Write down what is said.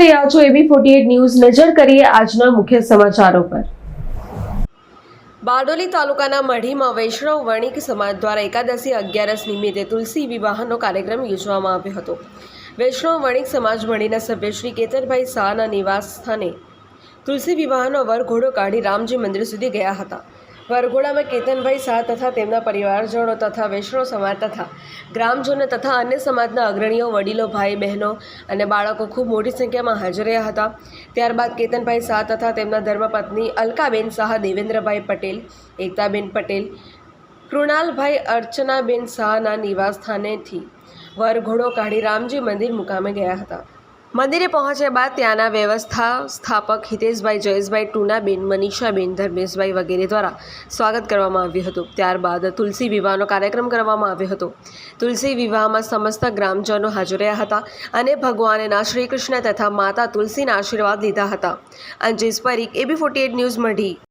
રહ્યા છો એબી forty news. નજર કરીએ આજના મુખ્ય સમાચારો પર. બારડોલી તાલુકાના મઢીમાં વૈષ્ણવ વણિક સમાજ દ્વારા એકાદશી અગિયારસ નિમિત્તે તુલસી વિવાહનો કાર્યક્રમ યોજવામાં આવ્યો હતો. વૈષ્ણવ વણિક સમાજ મઢીના સભ્ય શ્રી કેતનભાઈ શાહના નિવાસ સ્થાને તુલસી વિવાહનો વરઘોડો કાઢી રામજી મંદિર સુધી ગયા હતા. વરઘોડામાં કેતનભાઈ શાહ તથા તેમના પરિવારજનો તથા વૈષ્ણવ સમાજ તથા ગ્રામજનો તથા અન્ય સમાજના અગ્રણીઓ, વડીલો, ભાઈ બહેનો અને બાળકો ખૂબ મોટી સંખ્યામાં હાજર રહ્યા હતા. ત્યારબાદ કેતનભાઈ શાહ તથા તેમના ધર્મપત્ની અલકાબેન શાહ, દેવેન્દ્રભાઈ પટેલ, એકતાબેન પટેલ, કૃણાલભાઈ અર્ચનાબેન શાહના નિવાસસ્થાનેથી વરઘોડો કાઢી રામજી મંદિર મુકામે ગયા હતા. મંદિરે પહોંચ્યા બાદ ત્યાંના વ્યવસ્થા સ્થાપક હિતેશભાઈ જયેશભાઈ ટુનાબેન મનીષાબેન ધર્મેશભાઈ વગેરે દ્વારા સ્વાગત કરવામાં આવ્યું હતું. ત્યારબાદ તુલસી વિવાહનો કાર્યક્રમ કરવામાં આવ્યો હતો. તુલસી વિવાહમાં સમસ્ત ગ્રામજનો હાજર રહ્યા હતા અને ભગવાનના શ્રી કૃષ્ણ તથા માતા તુલસીના આશીર્વાદ લીધા હતા. Anjesh Parikh A B forty news Madhi